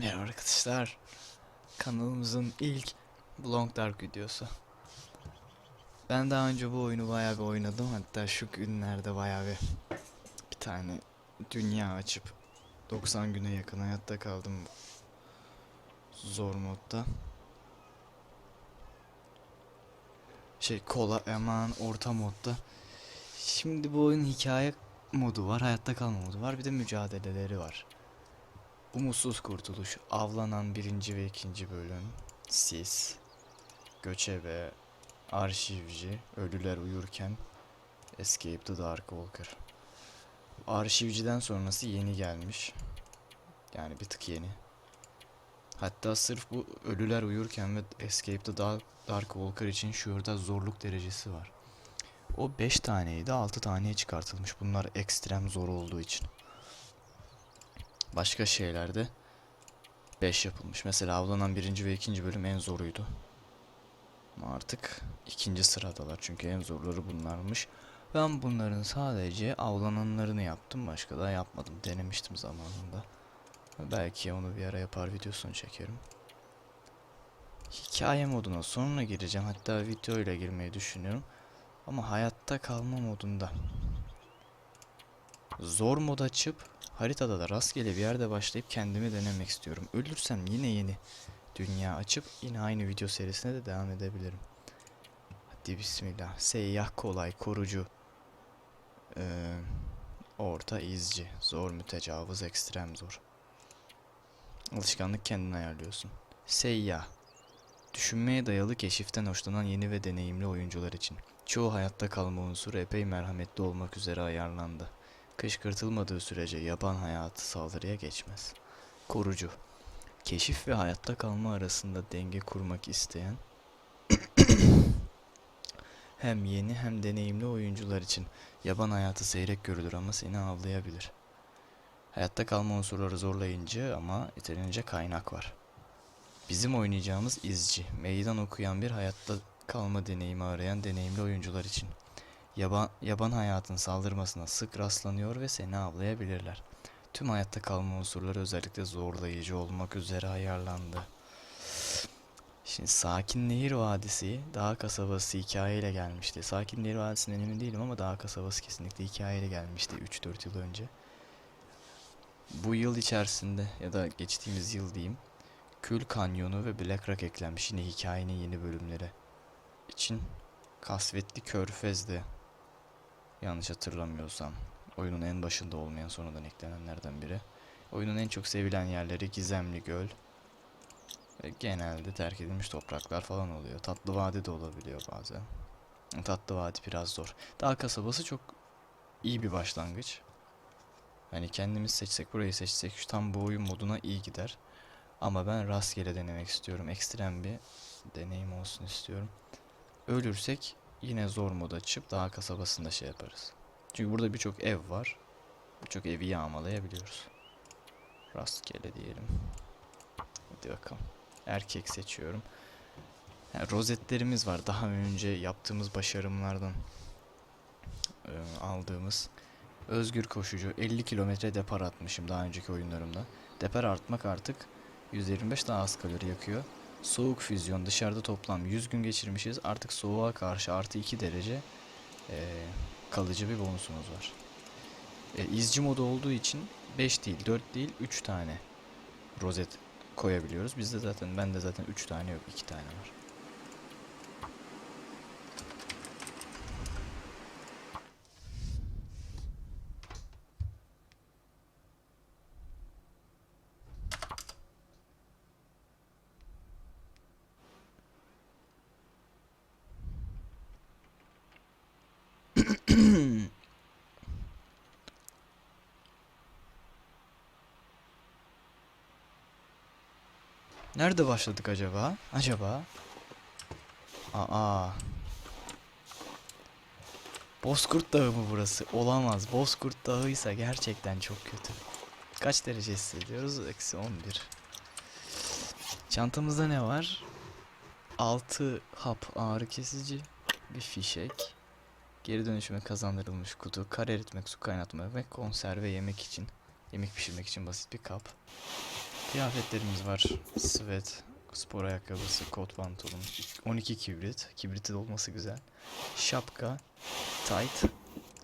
Merhaba arkadaşlar. Kanalımızın ilk Long Dark videosu. Ben daha önce bu oyunu bayağı bir oynadım. Hatta şu günlerde bayağı bir bir tane dünya açıp 90 güne yakın hayatta kaldım. Zor modda. Şey kola aman orta modda. Şimdi bu oyunun hikaye modu var, hayatta kalma modu var, bir de mücadeleleri var. Umutsuz Kurtuluş, Avlanan birinci ve ikinci bölüm, Sis, Göçebe, Arşivci, Ölüler Uyurken, Escape the Dark Walker. Arşivciden sonrası yeni gelmiş. Yani bir tık yeni. Hatta sırf bu Ölüler Uyurken ve Escape the Dark, Dark Walker için şurada zorluk derecesi var. O 5 taneydi 6 taneye çıkartılmış. Bunlar ekstrem zor olduğu için. Başka şeylerde 5 yapılmış. Mesela avlanan birinci ve ikinci bölüm en zoruydu. Ama artık ikinci sıradalar çünkü en zorları bunlarmış. Ben bunların sadece avlananlarını yaptım. Başka da yapmadım. Denemiştim zamanında. Belki onu bir ara yapar videosunu çekerim. Hikaye moduna sonra gireceğim. Hatta video ile girmeyi düşünüyorum. Ama hayatta kalma modunda. Zor mod açıp haritada da rastgele bir yerde başlayıp kendimi denemek istiyorum. Ölürsem yine yeni dünya açıp yine aynı video serisine de devam edebilirim. Hadi bismillah. Seyyah kolay, korucu. Ee, orta izci. Zor mütecavız, ekstrem zor. Alışkanlık kendin ayarlıyorsun. Seyyah. Düşünmeye dayalı keşiften hoşlanan yeni ve deneyimli oyuncular için. Çoğu hayatta kalma unsuru epey merhametli olmak üzere ayarlandı. Kışkırtılmadığı sürece yaban hayatı saldırıya geçmez. Korucu. Keşif ve hayatta kalma arasında denge kurmak isteyen hem yeni hem deneyimli oyuncular için yaban hayatı seyrek görülür ama seni avlayabilir. Hayatta kalma unsurları zorlayıcı ama yeterince kaynak var. Bizim oynayacağımız izci, meydan okuyan bir hayatta kalma deneyimi arayan deneyimli oyuncular için. Yaban, yaban hayatın saldırmasına sık rastlanıyor ve seni avlayabilirler. Tüm hayatta kalma unsurları özellikle zorlayıcı olmak üzere ayarlandı. Şimdi Sakin Nehir Vadisi, Dağ Kasabası hikayeyle gelmişti. Sakin Nehir Vadisi'nden emin değilim ama Dağ Kasabası kesinlikle hikayeyle gelmişti 3-4 yıl önce. Bu yıl içerisinde ya da geçtiğimiz yıl diyeyim, Kül Kanyonu ve Black Rock eklenmiş yine hikayenin yeni bölümleri için Kasvetli Körfez'de yanlış hatırlamıyorsam oyunun en başında olmayan sonradan eklenenlerden biri. Oyunun en çok sevilen yerleri Gizemli Göl ve genelde terk edilmiş topraklar falan oluyor. Tatlı Vadi de olabiliyor bazen. Tatlı Vadi biraz zor. Dağ kasabası çok iyi bir başlangıç. Hani kendimiz seçsek burayı seçsek şu tam bu oyun moduna iyi gider. Ama ben rastgele denemek istiyorum. Ekstrem bir deneyim olsun istiyorum. Ölürsek yine zor mod açıp daha kasabasında şey yaparız. Çünkü burada birçok ev var. Birçok evi yağmalayabiliyoruz. Rastgele diyelim. Hadi bakalım. Erkek seçiyorum. Yani rozetlerimiz var. Daha önce yaptığımız başarımlardan e, aldığımız. Özgür koşucu. 50 kilometre depar atmışım daha önceki oyunlarımda. Depar artmak artık 125 daha az kalori yakıyor. Soğuk füzyon dışarıda toplam 100 gün geçirmişiz. Artık soğuğa karşı artı 2 derece eee, kalıcı bir bonusumuz var. E, izci modu olduğu için 5 değil 4 değil 3 tane rozet koyabiliyoruz. Bizde zaten bende zaten 3 tane yok 2 tane var. Nerede başladık acaba? Acaba? Aa. Bozkurt Dağı mı burası? Olamaz. Bozkurt Dağı'ysa gerçekten çok kötü. Kaç derece hissediyoruz? Eksi 11. Çantamızda ne var? 6 hap ağrı kesici. Bir fişek. Geri dönüşüme kazandırılmış kutu. Kar eritmek, su kaynatmak ve konserve yemek için. Yemek pişirmek için basit bir kap. Kıyafetlerimiz var. Sweat, spor ayakkabısı, kot pantolon, 12 kibrit. Kibriti olması güzel. Şapka, tight,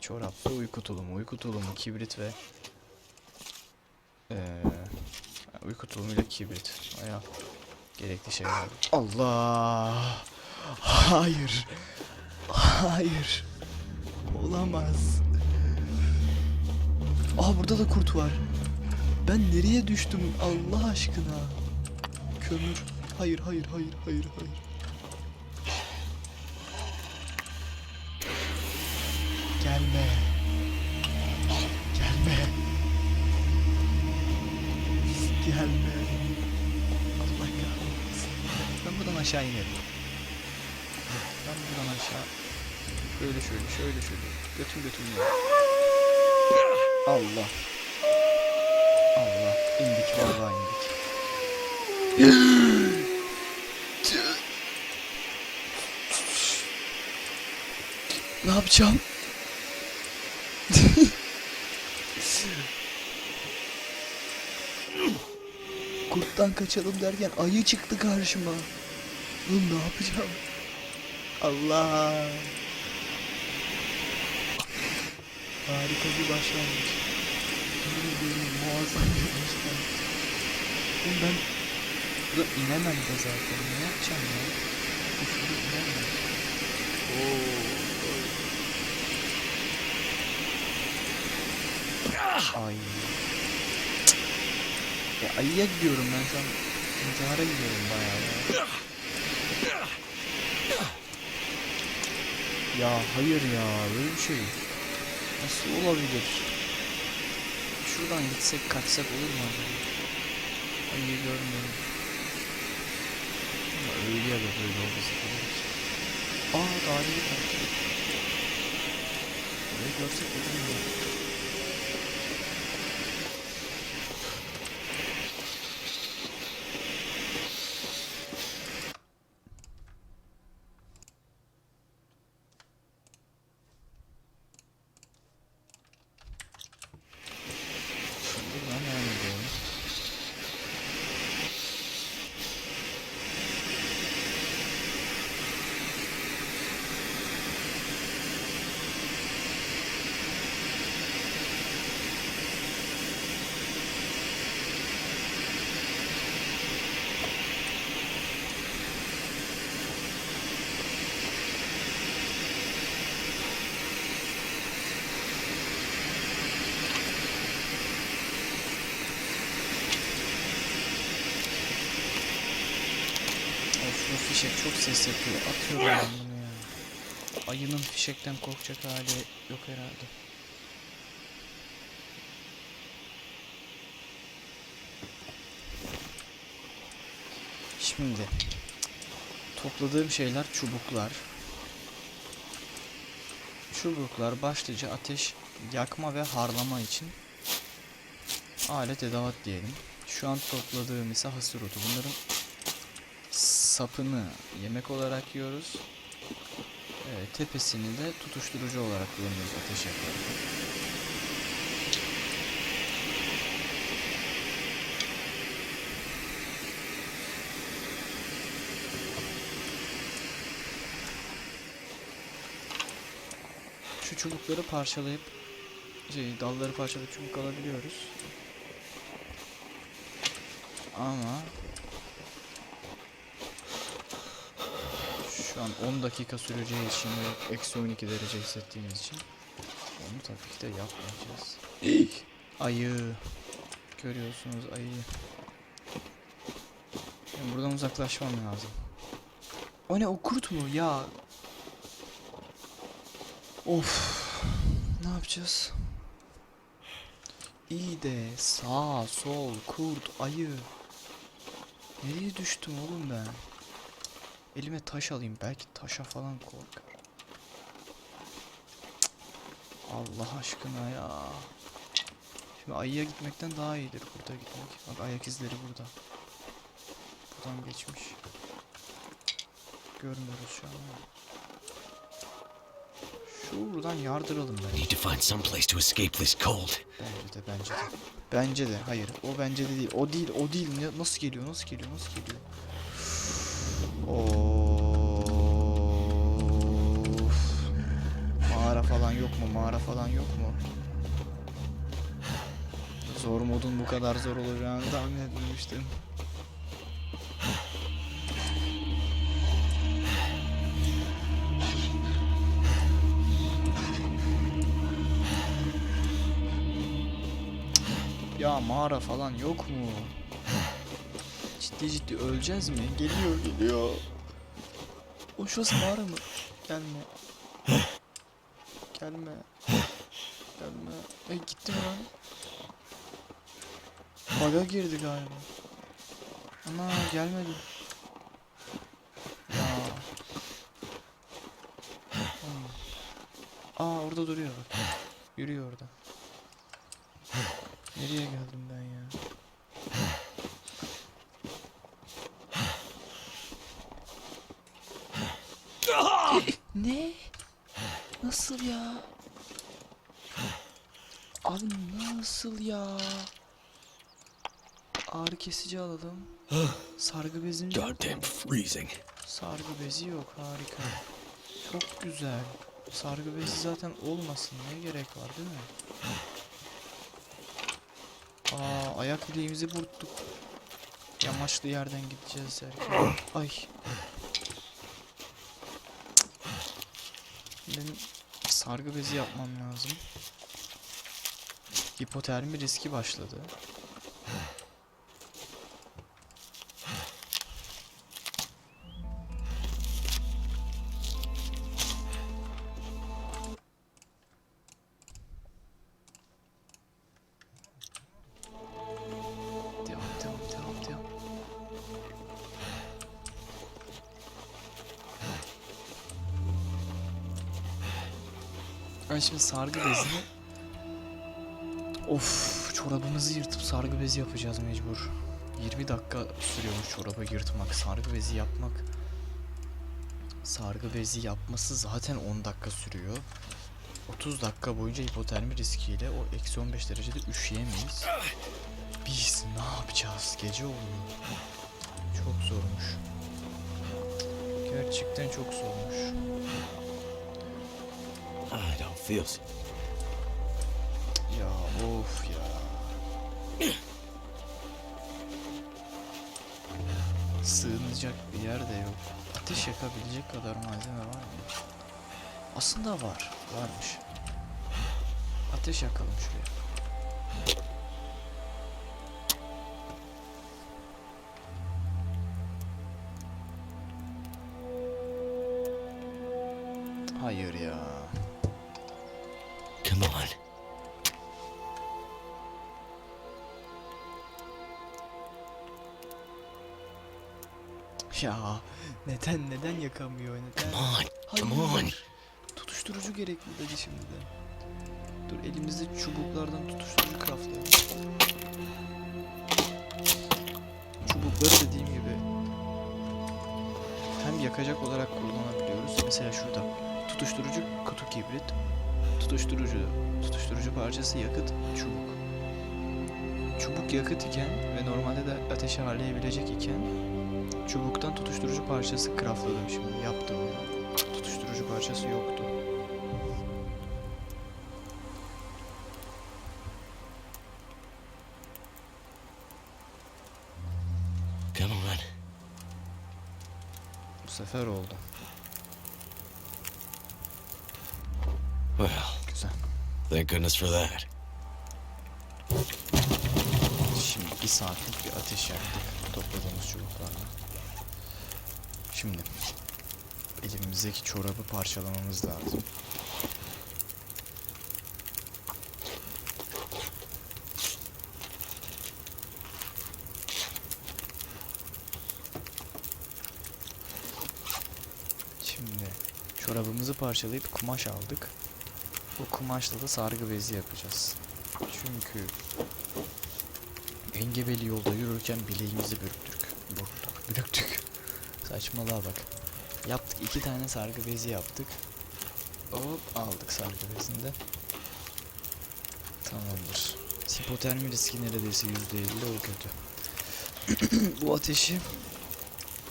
çorap ve uyku tulumu. Uyku tulumu, kibrit ve eee uyku tulumuyla kibrit. Baya gerekli şeyler. Allah! Hayır! Hayır! Olamaz. Aa burada da kurt var. Ben nereye düştüm Allah aşkına? Kömür. Hayır hayır hayır hayır hayır. Gelme. Gelme. Gelme. Allah kahretsin. Ben buradan aşağı inerim. Ben buradan aşağı. Böyle şöyle şöyle şöyle. Götüm götüm. Allah. İndik vallahi indik. ne yapacağım? Kurttan kaçalım derken ayı çıktı karşıma. Oğlum ne yapacağım? Allah. Harika bir başlangıç. Yemin ediyorum muazzam bir. Oğlum ben burada inemem de zaten. Ne yapacağım ya? Şurada inemem. Oo. Ay. Ya ayıya gidiyorum ben şu an. İntihara gidiyorum bayağı ya. Ya hayır ya böyle bir şey nasıl olabilir? Şuradan gitsek kaçsak olur mu acaba? Ayıyı görmüyorum. Ama öyle ya da böyle olması gerekir. Aa daire takip et. Burayı görsek olur mu? Buradan devam edelim. Of bu fişek çok ses yapıyor. Atıyorum bunu ya. Ayının fişekten korkacak hali yok herhalde. Şimdi topladığım şeyler çubuklar. Çubuklar başlıca ateş yakma ve harlama için alet edevat diyelim. Şu an topladığım ise hasır otu. Bunların sapını yemek olarak yiyoruz. Ee, tepesini de tutuşturucu olarak kullanıyoruz ateş yakarken. Şu çubukları parçalayıp şey, dalları parçalayıp çubuk alabiliyoruz. Ama Şu an 10 dakika süreceği için ve eksi 12 derece hissettiğimiz için onu tabii ki de yapmayacağız. ayı. Görüyorsunuz ayı. Ben buradan uzaklaşmam lazım. O ne o kurt mu ya? Of. Ne yapacağız? İyi de sağ, sol, kurt, ayı. Nereye düştüm oğlum ben? Elime taş alayım belki taşa falan korkar. Allah aşkına ya. Şimdi ayıya gitmekten daha iyidir burada gitmek. Bak ayak izleri burada. Buradan geçmiş. Görmüyoruz şu an. Şuradan yardıralım bence. Need to find some place to escape this cold. Bence de bence de. Bence de hayır o bence de değil. O değil o değil. Nasıl geliyor nasıl geliyor nasıl geliyor? Of. Mağara falan yok mu? Mağara falan yok mu? Zor modun bu kadar zor olacağını tahmin etmemiştim. Ya mağara falan yok mu? Ciddi ciddi öleceğiz mi? Geliyor geliyor. O şurası mağara mı? Gelme. Gelme. Gelme. E gitti mi lan? Baga girdi galiba. Ana gelmedi. Ya. Hmm. Aa orada duruyor bak. Yürüyor orada. Nereye geldim ben ya? ne? Nasıl ya? Abi nasıl ya? Ağrı kesici alalım. Sargı mu? Goddamn freezing. Sargı bezi yok harika. Çok güzel. Sargı bezi zaten olmasın ne gerek var değil mi? Aa ayak bileğimizi buruttuk. Yamaçlı yerden gideceğiz derken. Ay. Benim sargı bezi yapmam lazım. Hipotermi riski başladı. Ben şimdi sargı bezini Of çorabımızı yırtıp sargı bezi yapacağız mecbur. 20 dakika sürüyormuş çorabı yırtmak, sargı bezi yapmak. Sargı bezi yapması zaten 10 dakika sürüyor. 30 dakika boyunca hipotermi riskiyle o eksi 15 derecede üşüyemeyiz. Biz ne yapacağız? Gece oluyor. Çok zormuş. Gerçekten çok zormuş. I don't feel so. Ya of ya. Sığınacak bir yer de yok. Ateş yakabilecek kadar malzeme var mı? Aslında var. Varmış. Ateş yakalım şuraya. Hayır ya. Come on. Ya neden neden yakamıyor neden? Come on. Come on. Hayır. Tutuşturucu gerekli dedi şimdi de. Dur elimizde çubuklardan tutuşturucu craftlayalım. Çubukları dediğim gibi hem yakacak olarak kullanabiliyoruz. Mesela şurada tutuşturucu kutu kibrit, tutuşturucu, tutuşturucu parçası yakıt, çubuk. Çubuk yakıt iken ve normalde de ateşi harlayabilecek iken çubuktan tutuşturucu parçası craftladım şimdi yaptım ya. Tutuşturucu parçası yoktu. Come on. Bu sefer oldu. Goodness for that. Şimdi bir saatlik bir ateş yaktık topladığımız çubuklarla. Şimdi elimizdeki çorabı parçalamamız lazım. Şimdi çorabımızı parçalayıp kumaş aldık. Bu kumaşla da sargı bezi yapacağız. Çünkü engebeli yolda yürürken bileğimizi bürüktük. Burktuk, bürüktük. Saçmalığa bak. Yaptık iki tane sargı bezi yaptık. Hop aldık sargı bezinde. Tamamdır. Hipotermi riski neredeyse %50 o kötü. Bu ateşi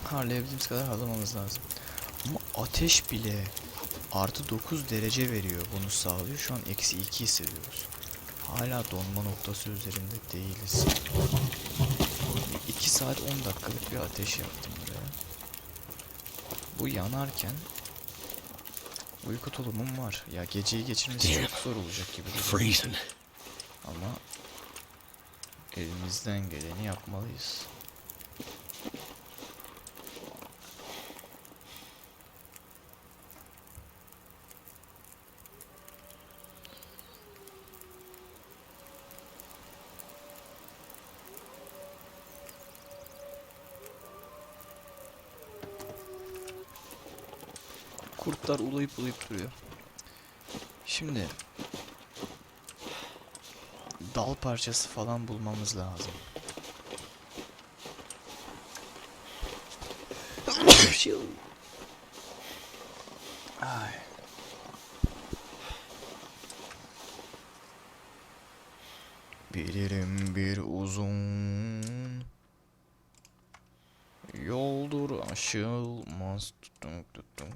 harlayabildiğimiz kadar harlamamız lazım. Ama ateş bile artı 9 derece veriyor bunu sağlıyor. Şu an eksi 2 hissediyoruz. Hala donma noktası üzerinde değiliz. 2 saat 10 dakikalık bir ateş yaptım buraya. Bu yanarken uyku tulumum var. Ya geceyi geçirmesi çok zor olacak gibi. Ama elimizden geleni yapmalıyız. Kurtlar ulayıp ulayıp duruyor. Şimdi dal parçası falan bulmamız lazım. Ay. Bilirim bir uzun yoldur aşılmaz. Tutum, tutum.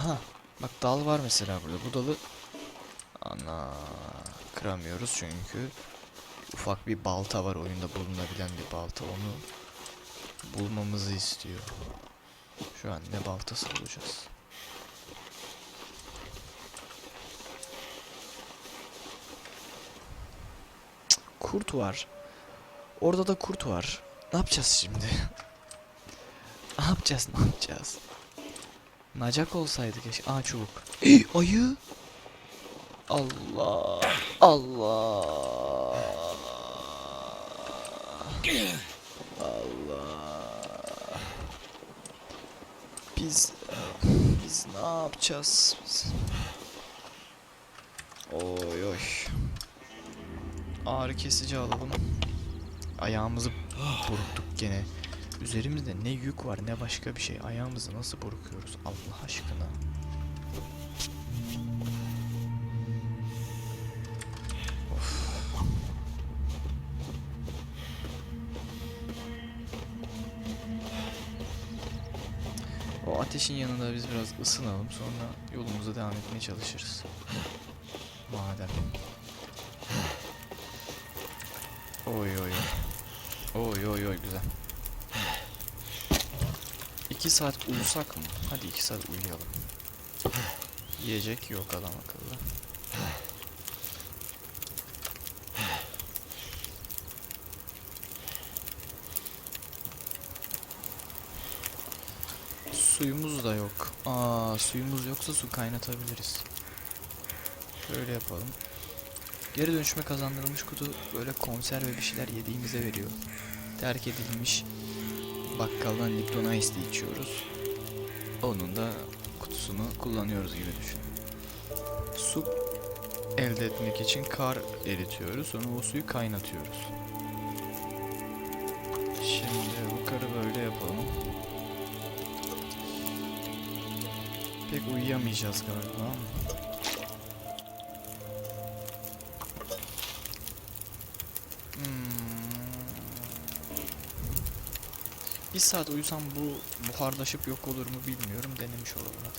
Aha. Bak dal var mesela burada. Bu dalı ana kıramıyoruz çünkü ufak bir balta var oyunda bulunabilen bir balta. Onu bulmamızı istiyor. Şu an ne baltası bulacağız? Cık, Kurt var. Orada da kurt var. Ne yapacağız şimdi? ne yapacağız? Ne yapacağız? Nacak olsaydı keşke. Aa çubuk. Ey, ayı. Allah. Allah. Allah. Biz biz ne yapacağız? Biz? Oy oy. Ağrı kesici alalım. Ayağımızı burktuk gene. Üzerimizde ne yük var ne başka bir şey. Ayağımızı nasıl burkuyoruz Allah aşkına. O ateşin yanında biz biraz ısınalım sonra yolumuza devam etmeye çalışırız. Madem. Oy oy oy. Oy oy oy güzel. 2 saat uyusak mı? Hadi 2 saat uyuyalım. Yiyecek yok adam akıllı. Suyumuz da yok. Aa, suyumuz yoksa su kaynatabiliriz. Şöyle yapalım. Geri dönüşme kazandırılmış kutu böyle konserve bir şeyler yediğimize veriyor. Terk edilmiş bakkaldan Lipton Ice Tea içiyoruz. Onun da kutusunu kullanıyoruz gibi düşün. Su elde etmek için kar eritiyoruz. Sonra o suyu kaynatıyoruz. Şimdi bu karı böyle yapalım. Pek uyuyamayacağız galiba ama. Bir saat uyusam bu buharlaşıp yok olur mu bilmiyorum. Denemiş olalım hadi.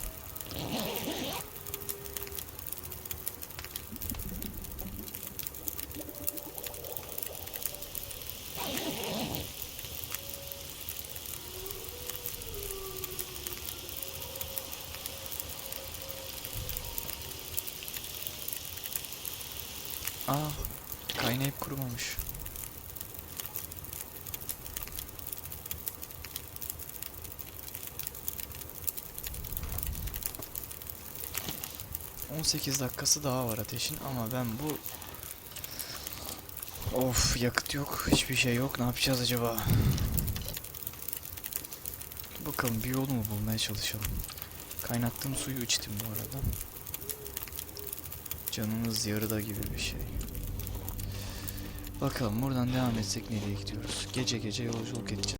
Aa, kaynayıp kurumamış. ...18 dakikası daha var ateşin ama ben bu... Of yakıt yok, hiçbir şey yok. Ne yapacağız acaba? Bakalım bir yol mu bulmaya çalışalım. Kaynattığım suyu içtim bu arada. Canımız yarıda gibi bir şey. Bakalım buradan devam etsek nereye gidiyoruz? Gece gece yolculuk edeceğiz.